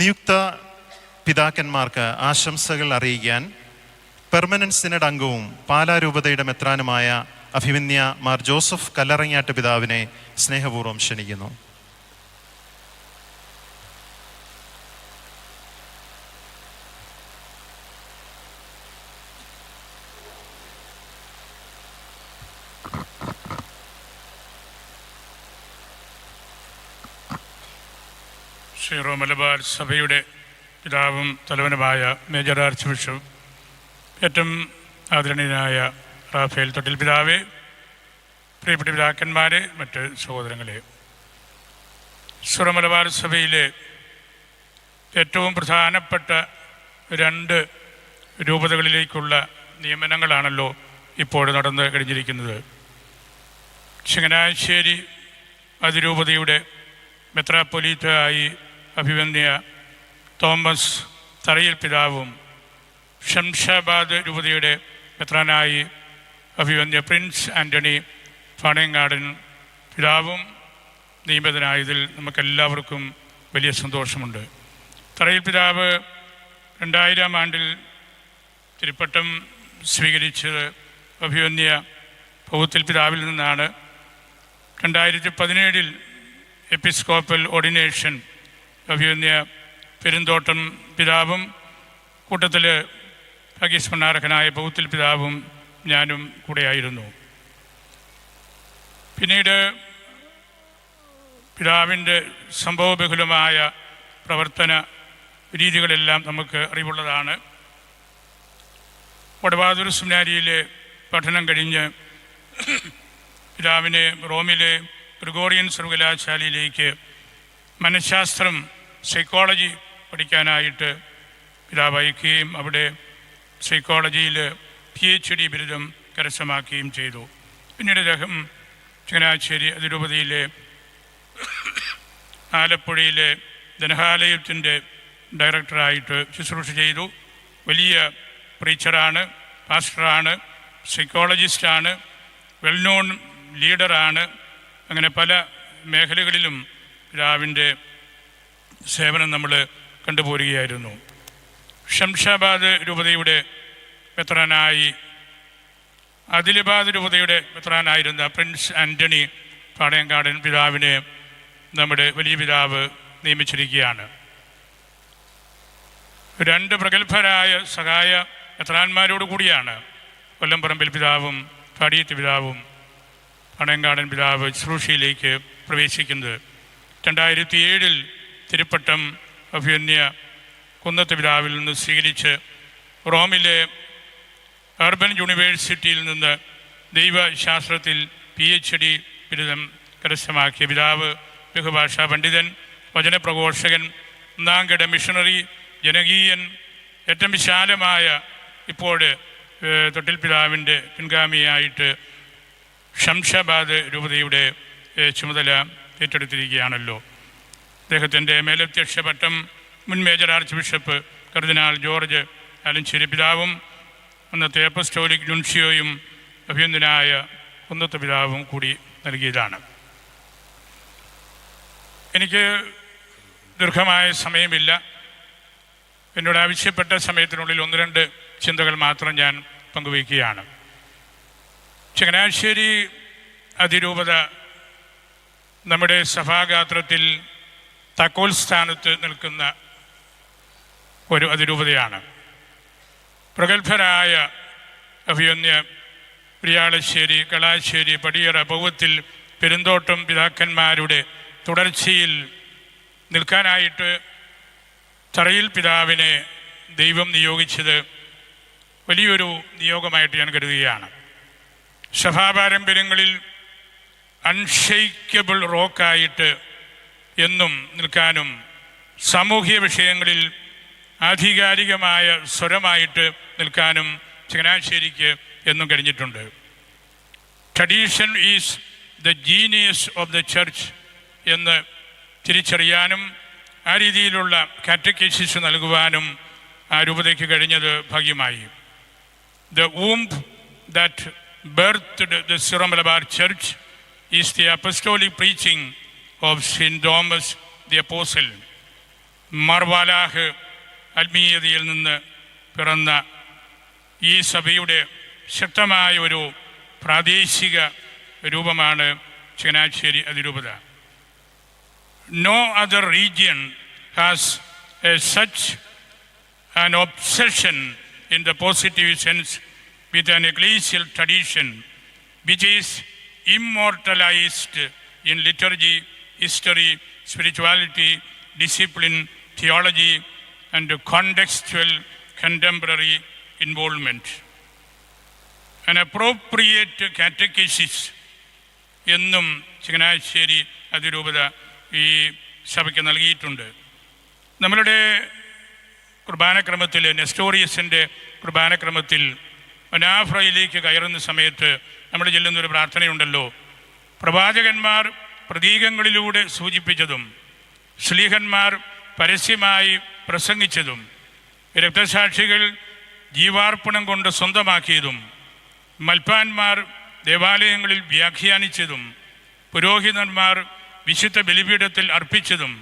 നിയുക്ത പിതാക്കന്മാർക്ക് ആശംസകൾ അറിയിക്കാൻ പെർമനന്റ് സിനഡ് അംഗവും പാലാരൂപതയുടെ മെത്രാനുമായ അഭിമന്യ മാർ ജോസഫ് കല്ലറങ്ങാട്ട് പിതാവിനെ സ്നേഹപൂർവം ക്ഷണിക്കുന്നു. മലബാർ സഭയുടെ പിതാവും തലവനുമായ മേജർ ആർച്ച് ബിഷപ്പ് ഏറ്റവും ആദരണീയനായ റാഫേൽ തൊട്ടിൽ പിതാവേ പ്രിയപ്പെട്ട പിതാക്കന്മാരെ മറ്റ് സഹോദരങ്ങളെ. സുറമലബാർ മലബാർ സഭയിലെ ഏറ്റവും പ്രധാനപ്പെട്ട രണ്ട് രൂപതകളിലേക്കുള്ള നിയമനങ്ങളാണല്ലോ ഇപ്പോൾ നടന്നു കഴിഞ്ഞിരിക്കുന്നത്. ചങ്ങനാശ്ശേരി അതിരൂപതയുടെ മെത്രാപ്പൊലീത്തയായി അഭിവന്യ തോമസ് തറയിൽ പിതാവും ഷംഷാബാദ് രൂപതയുടെ മെത്രാനായി അഭിവന്യ പ്രിൻസ് ആന്റണി പാണയങ്ങാടൻ പിതാവും നിയമിതനായതിൽ നമുക്കെല്ലാവർക്കും വലിയ സന്തോഷമുണ്ട്. തറയിൽ പിതാവ് രണ്ടായിരം ആണ്ടിൽ തിരുപ്പട്ടം സ്വീകരിച്ചത് അഭിവന്യ പൗത്തിൽ പിതാവിൽ നിന്നാണ്. രണ്ടായിരത്തി പതിനേഴിൽ എപ്പിസ്കോപ്പൽ ഓർഡിനേഷൻ അഭിവന്യ പെരുന്തോട്ടം പിതാവും കൂട്ടത്തിൽ ഭാഗ്യസ്മരണാർഹനായ ബൗത്തിൽ പിതാവും ഞാനും കൂടെയായിരുന്നു. പിന്നീട് പിതാവിന്റെ സംഭവബഹുലമായ പ്രവർത്തന രീതികളെല്ലാം നമുക്ക് അറിവുള്ളതാണ്. വടബാദൂർ സെമിനാരിയിലെ പഠനം കഴിഞ്ഞ് പിതാവിനെ റോമിലെ ഗ്രിഗോറിയൻ സർവകലാശാലയിലേക്ക് മനഃശാസ്ത്രം സൈക്കോളജി പഠിക്കാനായിട്ട് പിതാവ് അയക്കുകയും അവിടെ സൈക്കോളജിയിൽ പി എച്ച് ഡി ബിരുദം കരസ്ഥമാക്കുകയും ചെയ്തു. പിന്നീട് അദ്ദേഹം ചങ്ങനാശ്ശേരി അതിരൂപതയിലെ ആലപ്പുഴയിലെ ധനഹാലയത്തിന്റെ ഡയറക്ടറായിട്ട് ശുശ്രൂഷ ചെയ്തു. വലിയ പ്രീച്ചറാണ് പാസ്റ്ററാണ് സൈക്കോളജിസ്റ്റാണ് വെൽ നോൺ ലീഡറാണ് അങ്ങനെ പല മേഖലകളിലും പിതാവിന്റെ സേവനം നമ്മൾ കണ്ടുപോരുകയായിരുന്നു. ഷംഷാബാദ് രൂപതയുടെ മെത്രാനായി അദിലബാദ് രൂപതയുടെ മെത്രാനായിരുന്ന പ്രിൻസ് ആന്റണി പാടയങ്കാടൻ പിതാവിനെ നമ്മുടെ വലിയ പിതാവ് നിയമിച്ചിരിക്കുകയാണ്. രണ്ട് പ്രഗത്ഭരായ സഹായ മെത്രാന്മാരോട് കൂടിയാണ് കൊല്ലംപറമ്പിൽ പിതാവും പാടിയത്ത് പിതാവും പണയങ്കാടൻ പിതാവ് ശുശ്രൂഷയിലേക്ക് പ്രവേശിക്കുന്നത്. രണ്ടായിരത്തി ഏഴിൽ തിരുപ്പട്ടം അഭ്യന്യ കുന്നത്ത് പിതാവിൽ നിന്ന് സ്വീകരിച്ച് റോമിലെ അർബൻ യൂണിവേഴ്സിറ്റിയിൽ നിന്ന് ദൈവശാസ്ത്രത്തിൽ പി എച്ച് ഡി ബിരുദം കരസ്ഥമാക്കിയ പിതാവ് ബഹുഭാഷാ പണ്ഡിതൻ വചനപ്രഘോഷകൻ ഒന്നാംകിട മിഷണറി ജനകീയൻ ഏറ്റവും വിശാലമായ ഇപ്പോൾ തൊട്ടിൽ പിതാവിന്റെ പിൻഗാമിയായിട്ട് ഷംഷാബാദ് രൂപതയുടെ ചുമതല ഏറ്റെടുത്തിരിക്കുകയാണല്ലോ. അദ്ദേഹത്തിന്റെ മേലധ്യക്ഷ പട്ടം മുൻ മേജർ ആർച്ച് ബിഷപ്പ് കർദിനാൾ ജോർജ് അലഞ്ചേരി പിതാവും അന്നത്തെ അപ്പസ്റ്റോലിക് ജുൻഷിയോയും അഭ്യന്തനായ കുന്നത്ത പിതാവും കൂടി നൽകിയതാണ്. എനിക്ക് ദീർഘമായ സമയമില്ല. എന്നോട് ആവശ്യപ്പെട്ട സമയത്തിനുള്ളിൽ ഒന്ന് രണ്ട് ചിന്തകൾ മാത്രം ഞാൻ പങ്കുവയ്ക്കുകയാണ്. ചങ്ങനാശ്ശേരി അതിരൂപത നമ്മുടെ സഭാഗാത്രത്തിൽ തക്കോൽ സ്ഥാനത്ത് നിൽക്കുന്ന ഒരു അതിരൂപതയാണ്. പ്രഗത്ഭരായ അഭിയന്യ പ്രിയാളശ്ശേരി കളാശ്ശേരി പടിയറ പൗവത്തിൽ പെരുന്തോട്ടം പിതാക്കന്മാരുടെ തുടർച്ചയിൽ നിൽക്കാനായിട്ട് തറയിൽ പിതാവിനെ ദൈവം നിയോഗിച്ചത് വലിയൊരു നിയോഗമായിട്ട് ഞാൻ കരുതുകയാണ്. സഭാപാരമ്പര്യങ്ങളിൽ അൺഷെയ്ക്കബിൾ റോക്കായിട്ട് എന്നും നിൽക്കാനും സാമൂഹ്യ വിഷയങ്ങളിൽ ആധികാരികമായ സ്വരമായിട്ട് നിൽക്കാനും ചങ്ങനാശ്ശേരിക്ക് എന്നും കഴിഞ്ഞിട്ടുണ്ട്. Tradition is the genius of the church എന്ന് തിരിച്ചറിയാനും ആ രീതിയിലുള്ള കാറ്റക്കേസിസ് നൽകുവാനും ആ രൂപതയ്ക്ക് കഴിഞ്ഞത് ഭാഗ്യമായി. The womb that birthed the Syro Malabar Church is the apostolic preaching of St. Thomas the Apostle. മാർവാലാഹ് ആത്മീയതയിൽ നിന്ന് പിറന്ന ഈ സഭയുടെ ശക്തമായ ഒരു പ്രാദേശിക രൂപമാണ് ചങ്ങനാശ്ശേരി അതിരൂപത no other region has a such an obsession in the positive sense with an ecclesial tradition which is immortalized in liturgy, history, spirituality, discipline, theology, and contextual contemporary involvement. An appropriate catechesis എന്നും ചങ്ങനാശ്ശേരി അതിരൂപത ഈ സഭയ്ക്ക് നൽകിയിട്ടുണ്ട് നമ്മളുടെ കുർബാനക്രമത്തിൽ നെസ്റ്റോറിയസിന്റെ കുർബാനക്രമത്തിൽ അനാഫ്രയിലേക്ക് കയറുന്ന സമയത്ത് നമ്മൾ ചെല്ലുന്നൊരു പ്രാർത്ഥനയുണ്ടല്ലോ. പ്രവാചകന്മാർ പ്രതീകങ്ങളിലൂടെ സൂചിപ്പിച്ചതും ശ്ലീഹന്മാർ പരസ്യമായി പ്രസംഗിച്ചതും രക്തസാക്ഷികൾ ജീവാർപ്പണം കൊണ്ട് സ്വന്തമാക്കിയതും മൽപ്പാന്മാർ ദേവാലയങ്ങളിൽ വ്യാഖ്യാനിച്ചതും പുരോഹിതന്മാർ വിശുദ്ധ ബലിപീഠത്തിൽ അർപ്പിച്ചതും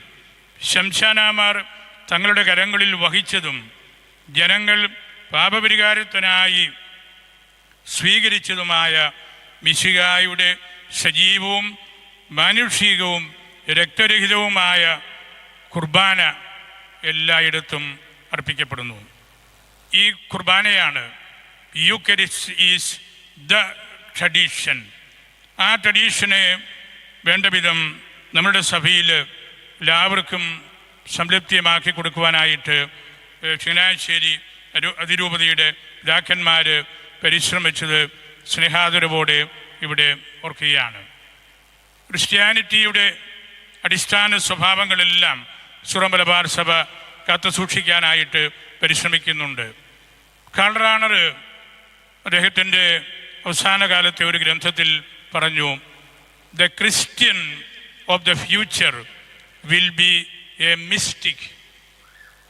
ശംശാനാമാർ തങ്ങളുടെ കരങ്ങളിൽ വഹിച്ചതും ജനങ്ങൾ പാപപരിഹാരത്തിനായി സ്വീകരിച്ചതുമായ മിശികായുടെ സജീവവും മാനുഷികവും രക്തരഹിതവുമായ കുർബാന എല്ലായിടത്തും അർപ്പിക്കപ്പെടുന്നു. ഈ കുർബാനയാണ് യുക്കരിസ് ഈസ് ദ ട്രഡീഷൻ. ആ ട്രഡീഷനെ വേണ്ട വിധം നമ്മുടെ സഭയിൽ എല്ലാവർക്കും സംതൃപ്തിയമാക്കി കൊടുക്കുവാനായിട്ട് ചങ്ങനാശ്ശേരി അതിരൂപതയുടെ പിതാക്കന്മാർ പരിശ്രമിച്ചത് സ്നേഹാതുരവോടെ ഇവിടെ ഓർക്കുകയാണ്. ക്രിസ്ത്യാനിറ്റിയുടെ അടിസ്ഥാന സ്വഭാവങ്ങളെല്ലാം സുറമലബാർ സഭ കാത്തു സൂക്ഷിക്കാനായിട്ട് പരിശ്രമിക്കുന്നുണ്ട്. കാൾറാണർ അദ്ദേഹത്തിന്റെ അവസാന കാലത്തെ ഒരു ഗ്രന്ഥത്തിൽ പറഞ്ഞു the Christian of the future will be a mystic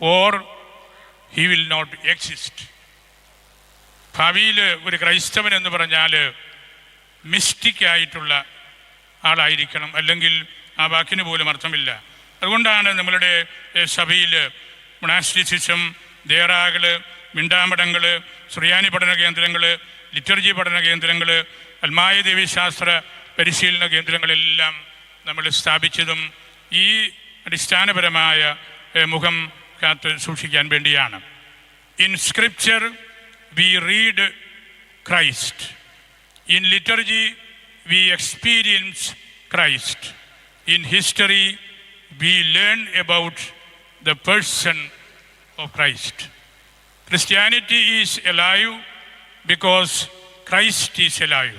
or he will not exist. ഭാവിയിൽ ഒരു ക്രൈസ്തവൻ എന്ന് പറഞ്ഞാൽ മിസ്റ്റിക്കായിട്ടുള്ള ആളായിരിക്കണം. അല്ലെങ്കിൽ ആ വാക്കിന് പോലും അർത്ഥമില്ല. അതുകൊണ്ടാണ് നമ്മളുടെ സഭയിൽ മൊണാസ്റ്റിസിസം ദേറാകൾ മിണ്ടാമടങ്ങൾ സുറിയാനി പഠന കേന്ദ്രങ്ങൾ ലിറ്റർജി പഠന കേന്ദ്രങ്ങൾ അൽമായ ദേവീശാസ്ത്ര പരിശീലന കേന്ദ്രങ്ങളെല്ലാം നമ്മൾ സ്ഥാപിച്ചതും ഈ അടിസ്ഥാനപരമായ മുഖം കാത്ത് സൂക്ഷിക്കാൻ വേണ്ടിയാണ്. In scripture We read Christ In liturgy, we experience Christ. In history, we learn about the person of Christ. Christianity is alive because Christ is alive.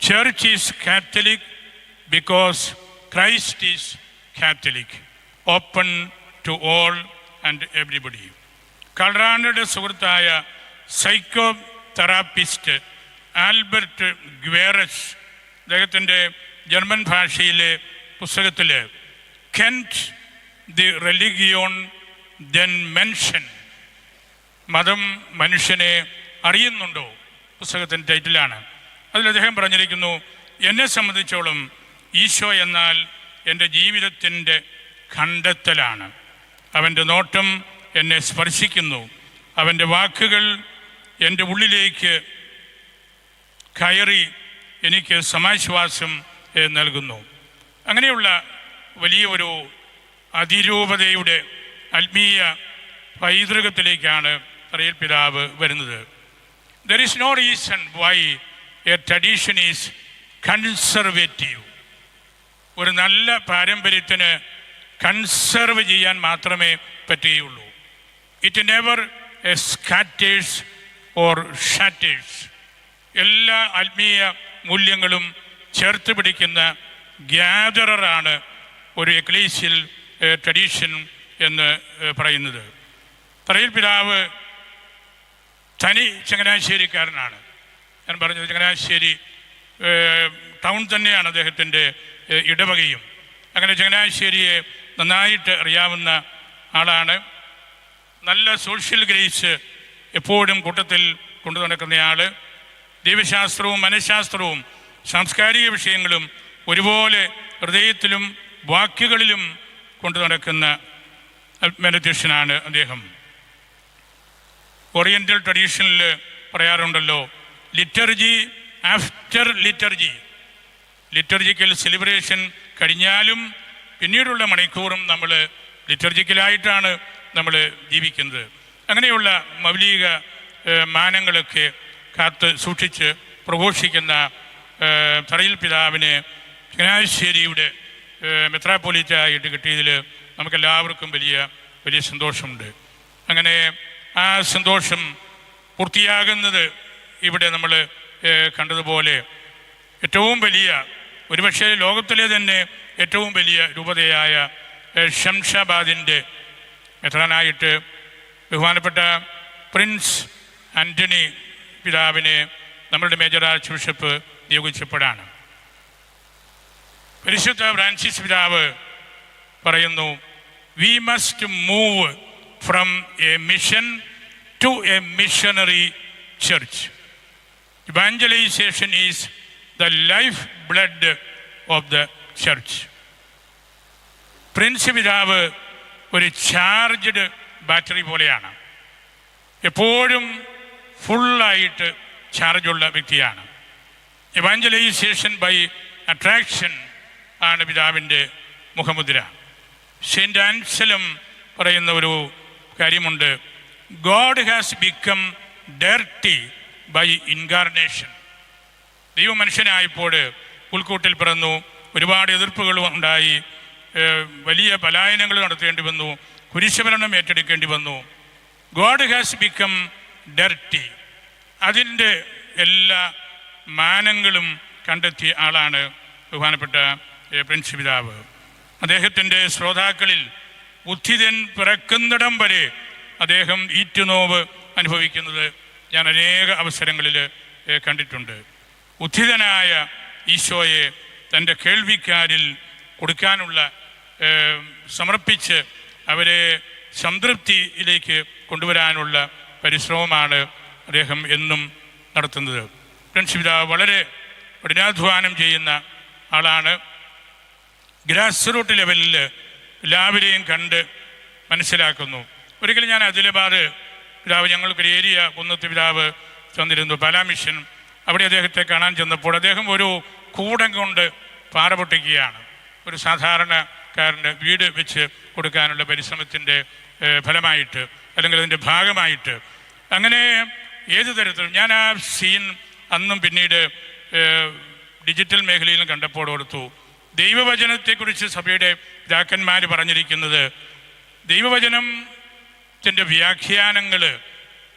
Church is Catholic because Christ is Catholic, open to all and everybody. കൾറാനയുടെ സുഹൃത്തായ psychotherapist Albert ഗ്വേറസ് അദ്ദേഹത്തിന്റെ German ഭാഷയിലെ പുസ്തകത്തിൽ കെന്റ് ദി റെലിഗിയോൺ ദെൻ മെൻഷൻ മതം മനുഷ്യനെ അറിയുന്നുണ്ടോ പുസ്തകത്തിന്റെ ടൈറ്റിലാണ്. അതിൽ അദ്ദേഹം പറഞ്ഞിരിക്കുന്നു എന്നെ സംബന്ധിച്ചോളം ഈശോ എന്നാൽ എന്റെ ജീവിതത്തിന്റെ കണ്ടെത്തലാണ് അവന്റെ നോട്ടം എന്നെ സ്പർശിക്കുന്നു. അവന്റെ വാക്കുകൾ എന്റെ ഉള്ളിലേക്ക് കയറി എനിക്ക് സമാശ്വാസം നൽകുന്നു. അങ്ങനെയുള്ള വലിയ ഒരു അതിരൂപതയുടെ ആത്മീയ പൈതൃകത്തിലേക്കാണ് റിയൽ പിതാവ് വരുന്നത്. There is no reason why a tradition is conservative ഒരു നല്ല പാരമ്പര്യത്തിന് കൺസർവ് ചെയ്യാൻ മാത്രമേ പറ്റുകയുള്ളൂ. It never a scatters or shatters എല്ലാ ആത്മീയ മൂല്യങ്ങളും ചേർത്ത് പിടിക്കുന്ന ഗ്യാദറാണ് ഒരു എക്ലീസിയൽ ട്രഡീഷൻ എന്ന് പറയുന്നത്. പറയിൽ പിതാവ് തനി ചങ്ങനാശ്ശേരിക്കാരനാണ്. ഞാൻ പറഞ്ഞത് ചങ്ങനാശ്ശേരി ടൗൺ തന്നെയാണ് അദ്ദേഹത്തിന്റെ ഇടവകയും. അങ്ങനെ ചങ്ങനാശ്ശേരിയെ നന്നായിട്ട് അറിയാവുന്ന ആളാണ്. നല്ല സോഷ്യൽ ഗ്രേസ് എപ്പോഴും കൂട്ടത്തിൽ കൊണ്ടു നടക്കുന്നയാൾ ദൈവശാസ്ത്രവും മനഃശാസ്ത്രവും സാംസ്കാരിക വിഷയങ്ങളും ഒരുപോലെ ഹൃദയത്തിലും വാക്കുകളിലും കൊണ്ടു നടക്കുന്ന ആത്മനധ്യക്ഷനാണ് അദ്ദേഹം. ഓറിയന്റൽ ട്രഡീഷനിൽ പറയാറുണ്ടല്ലോ liturgy after liturgy liturgical celebration കഴിഞ്ഞാലും പിന്നീടുള്ള മണിക്കൂറും നമ്മൾ ലിറ്റർജിക്കലായിട്ടാണ് നമ്മൾ ജീവിക്കുന്നത്. അങ്ങനെയുള്ള മൗലിക മാനങ്ങളൊക്കെ കാത്ത് സൂക്ഷിച്ച് പ്രഘോഷിക്കുന്ന തറയിൽ പിതാവിന് ചങ്ങനാശ്ശേരിയുടെ മെത്രാപ്പൊലീറ്റായിട്ട് കിട്ടിയതിൽ നമുക്കെല്ലാവർക്കും വലിയ വലിയ സന്തോഷമുണ്ട്. അങ്ങനെ ആ സന്തോഷം പൂർത്തിയാകുന്നത് ഇവിടെ നമ്മൾ കണ്ടതുപോലെ ഏറ്റവും വലിയ ഒരുപക്ഷെ ലോകത്തിലെ തന്നെ ഏറ്റവും വലിയ രൂപതയായ ഷംഷാബാദിന്റെ മെത്രാനായിട്ട് ബഹുമാനപ്പെട്ട പ്രിൻസ് ആന്റണി പിതാവിനെ നമ്മളുടെ മേജർ ആർച്ച് ബിഷപ്പ് നിയോഗിച്ചപ്പോഴാണ്. പരിശുദ്ധ ഫ്രാൻസിസ് പിതാവ് പറയുന്നു we must move from a mission to a missionary church evangelization is the life blood of the church Prince പിതാവ് ഒരു ചാർജ്ഡ് ബാറ്ററി പോലെയാണ്. എപ്പോഴും ഫുള്ളായിട്ട് ചാർജുള്ള വ്യക്തിയാണ്. എവാഞ്ചലൈസേഷൻ ബൈ അട്രാക്ഷൻ ആണ് പിതാവിന്റെ മുഖമുദ്ര. സെന്റ് ആൻസലം പറയുന്ന ഒരു കാര്യമുണ്ട്. God has become dirty by incarnation ദൈവം മനുഷ്യനായപ്പോൾ പുൽക്കൂട്ടിൽ പിറന്നു. ഒരുപാട് എതിർപ്പുകളും ഉണ്ടായി. വലിയ പലായനങ്ങൾ നടത്തേണ്ടി വന്നു. കുരിശഭരണം ഏറ്റെടുക്കേണ്ടി വന്നു. ഗോഡ് ഹാസ് ബിക്കം ഡർട്ടി അതിന്റെ എല്ലാ മാനങ്ങളും കണ്ടെത്തിയ ആളാണ് ബഹുമാനപ്പെട്ട പ്രിൻസ് പിതാവ്. അദ്ദേഹത്തിന്റെ ശ്രോതാക്കളിൽ ഉദ്ധിതൻ പിറക്കുന്നിടം വരെ അദ്ദേഹം ഈറ്റുനോവ് അനുഭവിക്കുന്നത് ഞാൻ അനേക അവസരങ്ങളിൽ കണ്ടിട്ടുണ്ട്. ഉദ്ധിതനായ ഈശോയെ തന്റെ കേൾവിക്കാരിൽ കൊടുക്കാനുള്ള സമർപ്പിച്ച് അവരെ സംതൃപ്തിയിലേക്ക് കൊണ്ടുവരാനുള്ള പരിശ്രമമാണ് അദ്ദേഹം എന്നും നടത്തുന്നത്. ഫ്രണ്ട്സ് വളരെ കഠിനാധ്വാനം ചെയ്യുന്ന ആളാണ്. ഗ്രാസ് റൂട്ട് ലെവലിൽ എല്ലാവരെയും കണ്ട് മനസ്സിലാക്കുന്നു. ഒരിക്കലും ഞാൻ അതിലബാദ് പിതാവ് ഞങ്ങൾക്കൊരു ഏരിയ കുന്നത്ത് പിതാവ് ചെന്നിരുന്നു പല മിഷൻ. അവിടെ അദ്ദേഹത്തെ കാണാൻ ചെന്നപ്പോൾ അദ്ദേഹം ഒരു കൂടം കൊണ്ട് പാറ പൊട്ടിക്കുകയാണ്. ഒരു സാധാരണക്കാരന്റെ വീട് വെച്ച് കൊടുക്കാനുള്ള പരിശ്രമത്തിന്റെ ഫലമായിട്ട് അല്ലെങ്കിൽ അതിന്റെ ഭാഗമായിട്ട്. അങ്ങനെ ഏത് തരത്തിലും ഞാൻ ആ സീൻ അന്നും പിന്നീട് ഡിജിറ്റൽ മേഖലയിലും കണ്ടപ്പോൾ ഓർത്തു. ദൈവവചനത്തെക്കുറിച്ച് സഭയുടെ പിതാക്കന്മാർ പറഞ്ഞിരിക്കുന്നത് ദൈവവചനത്തിന്റെ വ്യാഖ്യാനങ്ങൾ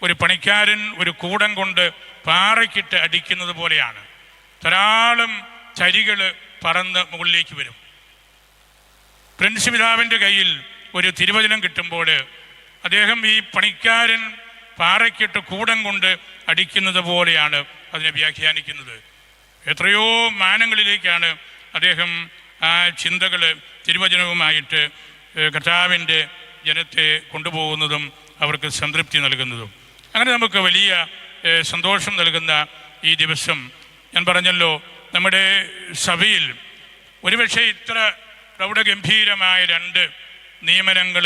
ഒരു പണിക്കാരൻ ഒരു കൂടം കൊണ്ട് പാറയ്ക്കിട്ട് അടിക്കുന്നത് പോലെയാണ്. ധാരാളം ചരികൾ പറന്ന് മുകളിലേക്ക് വരും. പ്രിൻസ് പിതാവിന്റെ കയ്യിൽ ഒരു തിരുവചനം കിട്ടുമ്പോൾ അദ്ദേഹം ഈ പണിക്കാരൻ പാറയ്ക്കിട്ട് കൂടം കൊണ്ട് അടിക്കുന്നത് പോലെയാണ് അതിനെ വ്യാഖ്യാനിക്കുന്നത്. എത്രയോ മാനങ്ങളിലേക്കാണ് അദ്ദേഹം ആ ചിന്തകൾ തിരുവചനവുമായിട്ട് കർത്താവിന്റെ ജനത്തെ കൊണ്ടുപോകുന്നതും അവർക്ക് സംതൃപ്തി നൽകുന്നതും. അങ്ങനെ നമുക്ക് വലിയ സന്തോഷം നൽകുന്ന ഈ ദിവസം. ഞാൻ പറഞ്ഞല്ലോ നമ്മുടെ സഭയിൽ ഒരുപക്ഷെ ഇത്ര പ്രൗഢഗംഭീരമായ രണ്ട് നിയമനങ്ങൾ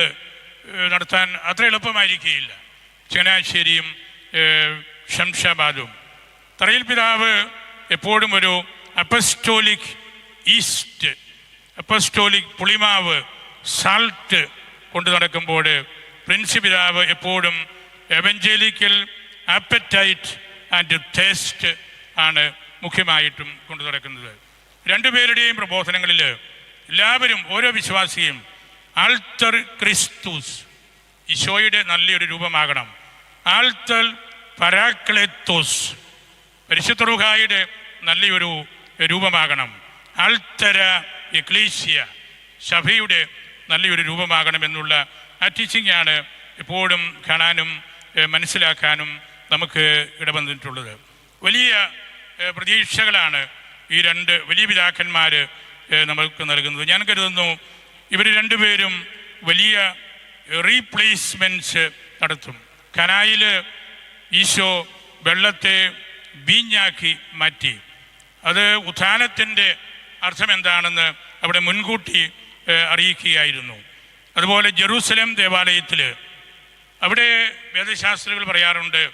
നടത്താൻ അത്ര എളുപ്പമായിരിക്കുകയില്ല. ചങ്ങനാശ്ശേരിയും ഷംഷാബാദും തറയിൽ പിതാവ് എപ്പോഴും ഒരു അപ്പസ്റ്റോലിക് ഈസ്റ്റ് അപ്പസ്റ്റോലിക് പുളിമാവ് സാൾട്ട് കൊണ്ടു നടക്കുമ്പോൾ പ്രിൻസ് പിതാവ് എപ്പോഴും എവഞ്ചേലിക്കൽ ആപ്പറ്റൈറ്റ് ആൻഡ് ടേസ്റ്റ് ആണ് മുഖ്യമായിട്ടും കൊണ്ടു നടക്കുന്നത്. രണ്ടുപേരുടെയും പ്രബോധനങ്ങളിൽ എല്ലാവരും ഓരോ വിശ്വാസിയും ആൾത്തർ ക്രിസ്തുസ്. ഈശോയുടെ നല്ലൊരു രൂപമാകണം. ആൾത്തൽ പരാക്ലെത്തോസ്. പരിശുദ്ധുഹായുടെ നല്ലൊരു രൂപമാകണം. ആൾത്തര എക്ലീസിയ സഭയുടെ നല്ലൊരു രൂപമാകണം എന്നുള്ള ആ ടീച്ചിങ് ആണ് എപ്പോഴും കാണാനും മനസ്സിലാക്കാനും നമുക്ക് ഇടവന്നിട്ടുള്ളത്. വലിയ പ്രതീക്ഷകളാണ് ഈ രണ്ട് വലിയ പിതാക്കന്മാർ നമുക്ക് നൽകുന്നത്. ഞാൻ കരുതുന്നു ഇവർ രണ്ടുപേരും വലിയ റീപ്ലേസ്മെന്റ്സ് നടത്തും. കനായിൽ ഈശോ വെള്ളത്തെ വീഞ്ഞാക്കി മാറ്റി. അത് ഉത്ഥാനത്തിന്റെ അർത്ഥം എന്താണെന്ന് അവിടെ മുൻകൂട്ടി അറിയിക്കുകയായിരുന്നു. അതുപോലെ ജെറൂസലേം ദേവാലയത്തിൽ അവിടെ വേദശാസ്ത്രികൾ പറയാറുണ്ട്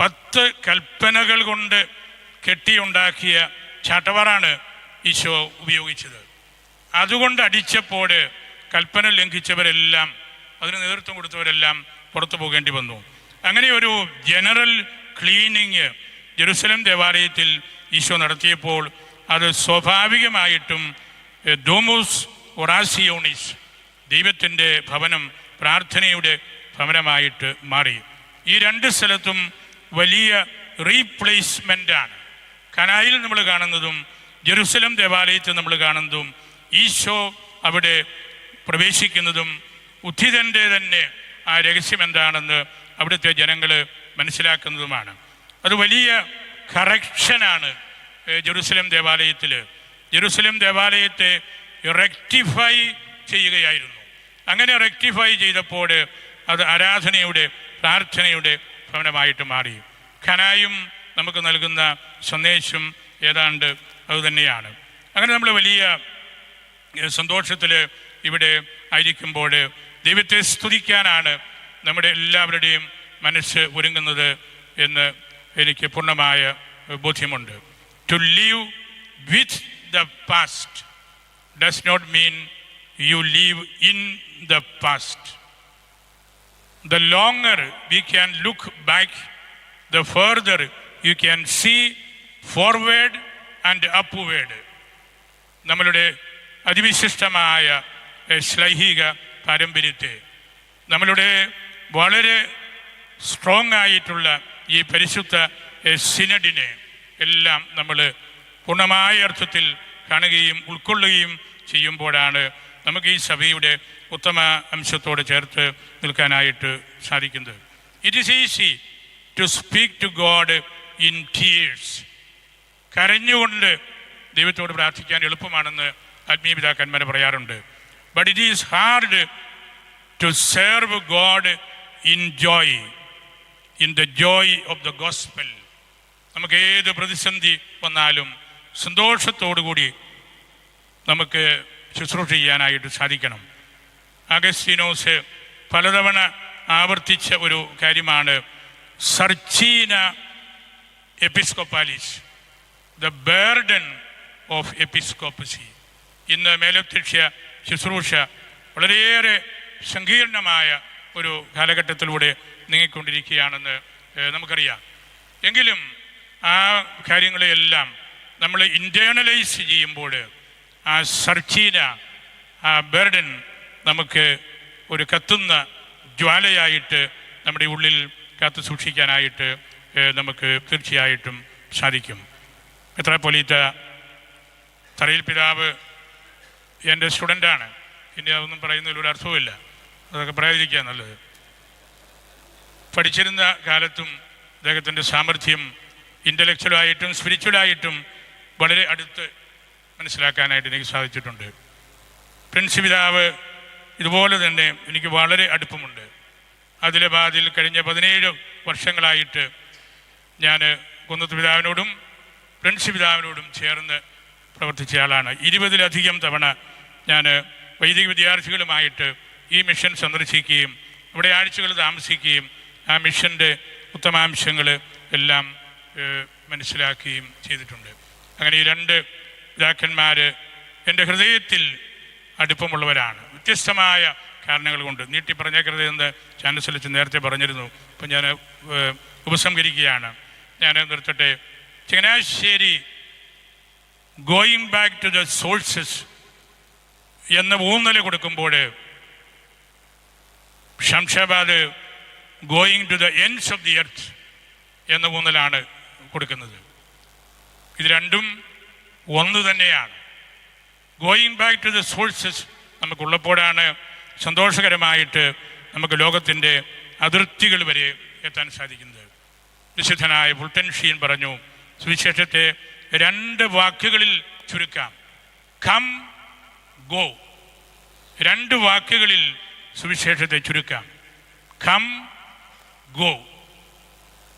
പത്ത് കൽപ്പനകൾ കൊണ്ട് കെട്ടിയുണ്ടാക്കിയ ചാട്ടവാറാണ് ഈശോ ഉപയോഗിച്ചത്. അതുകൊണ്ട് അടിച്ചപ്പോൾ കൽപ്പന ലംഘിച്ചവരെല്ലാം അതിന് നേതൃത്വം കൊടുത്തവരെല്ലാം പുറത്തു പോകേണ്ടി വന്നു. അങ്ങനെ ഒരു ജനറൽ ക്ലീനിങ് ജെറുസലം ദേവാലയത്തിൽ ഈശോ നടത്തിയപ്പോൾ അത് സ്വാഭാവികമായിട്ടും ഡോമോസ് ഒറാസിയോണിസ് ദൈവത്തിന്റെ ഭവനം പ്രാർത്ഥനയുടെ ഭവനമായിട്ട് മാറി. ഈ രണ്ട് സ്ഥലത്തും വലിയ റീപ്ലേസ്മെന്റാണ്. കനായിൽ നമ്മൾ കാണുന്നതും ജെറുസലം ദേവാലയത്തിൽ നമ്മൾ കാണുന്നതും ഈശോ അവിടെ പ്രവേശിക്കുന്നതും ഉദ്ധിതന്റെ തന്നെ ആ രഹസ്യം എന്താണെന്ന് അവിടുത്തെ ജനങ്ങൾ മനസ്സിലാക്കുന്നതുമാണ്. അത് വലിയ കറക്ഷനാണ് ജെറുസലം ദേവാലയത്തിൽ. ജെറുസലം ദേവാലയത്തെ റെക്ടിഫൈ ചെയ്യുകയായിരുന്നു. അങ്ങനെ റെക്ടിഫൈ ചെയ്തപ്പോൾ അത് ആരാധനയുടെ പ്രാർത്ഥനയുടെ ഭവനമായിട്ട് മാറി. ഖനായും നമുക്ക് നൽകുന്ന സന്ദേശം ഏതാണ്ട് അതുതന്നെയാണ് അങ്ങനെ നമ്മൾ വലിയ സന്തോഷത്തിൽ ഇവിടെ ആയിരിക്കുമ്പോൾ ദൈവത്തെ സ്തുതിക്കാനാണ് നമ്മുടെ എല്ലാവരുടെയും മനസ്സ് ഒരുങ്ങുന്നത് എന്ന് എനിക്ക് പൂർണമായ ബോധ്യമുണ്ട്. To live with the past does not mean you live in the past the longer we can look back the further you can see forward and upward. നമ്മളുടെ അതിവിശിഷ്ടമായ ശ്ലൈഹിക പാരമ്പര്യത്തെ നമ്മളുടെ വളരെ സ്ട്രോങ് ആയിട്ടുള്ള ഈ പരിശുദ്ധ സിനഡിനെ എല്ലാം നമ്മൾ പൂർണമായ അർത്ഥത്തിൽ കാണുകയും ഉൾക്കൊള്ളുകയും ചെയ്യുമ്പോഴാണ് നമുക്ക് ഈ സഭയുടെ ഉത്തമ അംശത്തോട് ചേർത്ത് നിൽക്കാനായിട്ട് സാധിക്കുന്നത് it is easy to speak to God in tears കരഞ്ഞുകൊണ്ട് ദൈവത്തോട് പ്രാർത്ഥിക്കാൻ എളുപ്പമാണെന്ന് ആത്മീയ പിതാക്കന്മാർ പറയാറുണ്ട്. But it is hard to serve God in joy in the joy of the gospel നമുക്ക് ഏത് പ്രതിസന്ധി വന്നാലും സന്തോഷത്തോടു കൂടി നമുക്ക് ശുശ്രൂഷ ചെയ്യാനായിട്ട് സാധിക്കണം. അഗസ്റ്റിനോസ് പലതവണ ആവർത്തിച്ച ഒരു കാര്യമാണ് സർച്ചീന എപ്പിസ്കോപ്പാലിസ്. ദ ബേർഡൻ ഓഫ് എപ്പിസ്കോപ്പസി ഇന്ന് മേലധ്യക്ഷ ശുശ്രൂഷ വളരെയേറെ സങ്കീർണമായ ഒരു കാലഘട്ടത്തിലൂടെ നീങ്ങിക്കൊണ്ടിരിക്കുകയാണെന്ന് നമുക്കറിയാം. എങ്കിലും ആ കാര്യങ്ങളെയെല്ലാം നമ്മൾ ഇന്റേർണലൈസ് ചെയ്യുമ്പോൾ ആ സർച്ചീന ആ ബേർഡൻ നമുക്ക് ഒരു കത്തുന്ന ജ്വാലയായിട്ട് നമ്മുടെ ഉള്ളിൽ കാത്തു സൂക്ഷിക്കാനായിട്ട് നമുക്ക് തീർച്ചയായിട്ടും സാധിക്കും. മെത്രാപ്പൊലീത്ത തറയിൽ പിതാവ് എന്റെ സ്റ്റുഡന്റാണ്. ഇനി അതൊന്നും പറയുന്നതിൽ ഒരു അർത്ഥവുമില്ല. അതൊക്കെ പറയാതിരിക്കുക നല്ലത്. പഠിച്ചിരുന്ന കാലത്തും അദ്ദേഹത്തിന്റെ സാമർഥ്യം ഇന്റലക്ച്വലായിട്ടും സ്പിരിച്വലായിട്ടും വളരെ അടുത്ത് മനസ്സിലാക്കാനായിട്ട് എനിക്ക് സാധിച്ചിട്ടുണ്ട്. പ്രിൻസ് പിതാവ് ഇതുപോലെ തന്നെ എനിക്ക് വളരെ അടുപ്പമുണ്ട്. അതിലെ ബാതിൽ കഴിഞ്ഞ പതിനേഴ് വർഷങ്ങളായിട്ട് ഞാൻ കുന്നത്ത് പിതാവിനോടും പ്രിൻസ് പിതാവിനോടും ചേർന്ന് പ്രവർത്തിച്ച ആളാണ്. ഇരുപതിലധികം തവണ ഞാൻ വൈദിക വിദ്യാർത്ഥികളുമായിട്ട് ഈ മിഷൻ സന്ദർശിക്കുകയും ഇവിടെ ആഴ്ചകൾ താമസിക്കുകയും ആ മിഷന്റെ ഉത്തമാംശങ്ങൾ എല്ലാം മനസ്സിലാക്കുകയും ചെയ്തിട്ടുണ്ട്. അങ്ങനെ ഈ രണ്ട് പിതാക്കന്മാർ എന്റെ ഹൃദയത്തിൽ അടുപ്പമുള്ളവരാണ്. വ്യത്യസ്തമായ കാരണങ്ങൾ കൊണ്ട്. നീട്ടി പറഞ്ഞേക്കരുതെന്ന് ചാൻസലച്ച് നേരത്തെ പറഞ്ഞിരുന്നു. അപ്പം ഞാൻ ഉപസംഹരിക്കുകയാണ്. ഞാൻ നിർത്തട്ടെ. Changanassery going back to the sources എന്ന ഊന്നൽ കൊടുക്കുമ്പോൾ Shamshabad going to the ends of the earth എന്ന ഊന്നലാണ് കൊടുക്കുന്നത്. ഇത് രണ്ടും ഒന്ന് തന്നെയാണ്. Going back to the sources നമുക്കുള്ളപ്പോഴാണ് സന്തോഷകരമായിട്ട് നമുക്ക് ലോകത്തിന്റെ അതിർത്തികൾ വരെ എത്താൻ സാധിക്കുന്നത്. വിശുദ്ധനായ ബുൾട്ടൻഷീൻ പറഞ്ഞു സുവിശേഷത്തെ രണ്ട് വാക്കുകളിൽ ചുരുക്കാം. Come go. രണ്ട് വാക്കുകളിൽ സുവിശേഷത്തെ ചുരുക്കാം. Come go.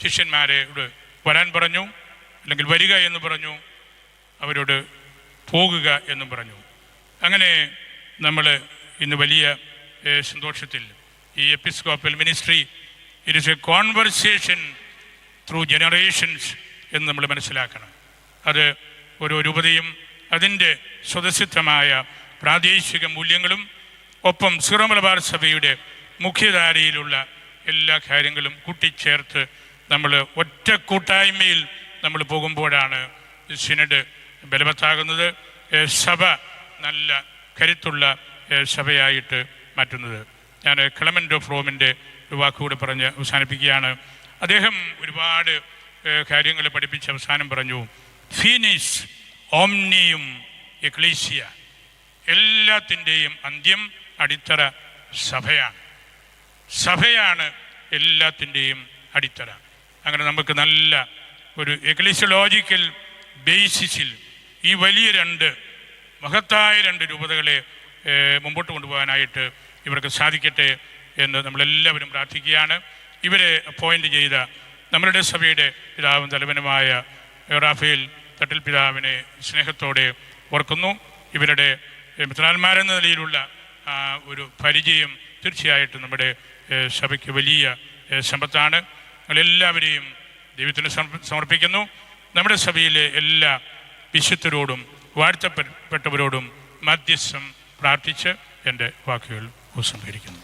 ശിഷ്യന്മാരോട് വരാൻ പറഞ്ഞു അല്ലെങ്കിൽ വരിക എന്ന് പറഞ്ഞു അവരോട് പോകുക എന്നും പറഞ്ഞു. അങ്ങനെ നമ്മൾ ഇന്ന് വലിയ സന്തോഷത്തിൽ ഈ episcopal ministry it is a conversation through generations എന്ന് നമ്മൾ മനസ്സിലാക്കണം. അത് ഓരോ രൂപതയും അതിന്റെ സ്വതസിദ്ധമായ പ്രാദേശിക മൂല്യങ്ങളും ഒപ്പം സിറോ മലബാർ സഭയുടെ മുഖ്യധാരയിലുള്ള എല്ലാ കാര്യങ്ങളും കൂട്ടിച്ചേർത്ത് നമ്മൾ ഒറ്റ കൂട്ടായ്മയിൽ നമ്മൾ പോകുമ്പോഴാണ് സിനഡ് ബലവത്താകുന്നത്. സഭ നല്ല കരുത്തുള്ള സഭയായിട്ട് മാറ്റുന്നത്. ഞാൻ ക്ലമന്റ് ഓഫ് റോമിന്റെ ഒരു വാക്കുകൂടെ പറഞ്ഞ് അവസാനിപ്പിക്കുകയാണ്. അദ്ദേഹം ഒരുപാട് കാര്യങ്ങൾ പഠിപ്പിച്ച് അവസാനം പറഞ്ഞു ഫീനിസ് ഓംനിയും എക്ലീസിയ എല്ലാത്തിന്റെയും അന്ത്യം അടിത്തറ സഭയാണ്. സഭയാണ് എല്ലാത്തിന്റെയും അടിത്തറ. അങ്ങനെ നമുക്ക് നല്ല ഒരു എക്ലിസിയോളജിക്കൽ ബേസിസിൽ ഈ വലിയ രണ്ട് മഹത്തായ രണ്ട് രൂപതകളെ മുമ്പോട്ട് കൊണ്ടുപോകാനായിട്ട് ഇവർക്ക് സാധിക്കട്ടെ എന്ന് നമ്മളെല്ലാവരും പ്രാർത്ഥിക്കുകയാണ്. ഇവരെ അപ്പോയിന്റ് ചെയ്ത നമ്മളുടെ സഭയുടെ പിതാവും തലവനുമായ റാഫേൽ തട്ടിൽ പിതാവിനെ സ്നേഹത്തോടെ ഓർക്കുന്നു. ഇവരുടെ മിത്രാന്മാരെന്ന നിലയിലുള്ള ഒരു പരിചയം തീർച്ചയായിട്ടും നമ്മുടെ സഭയ്ക്ക് വലിയ സമ്പത്താണ്. ഞങ്ങളെല്ലാവരെയും ദൈവത്തിന് സമർപ്പിക്കുന്നു. നമ്മുടെ സഭയിലെ എല്ലാ വിശുദ്ധരോടും വാഴ്ത്തപ്പെട്ടവരോടും മധ്യസ്ഥം പ്രാർത്ഥിച്ച് എന്റെ വാക്കുകൾ ഉപസംഹരിക്കുന്നു.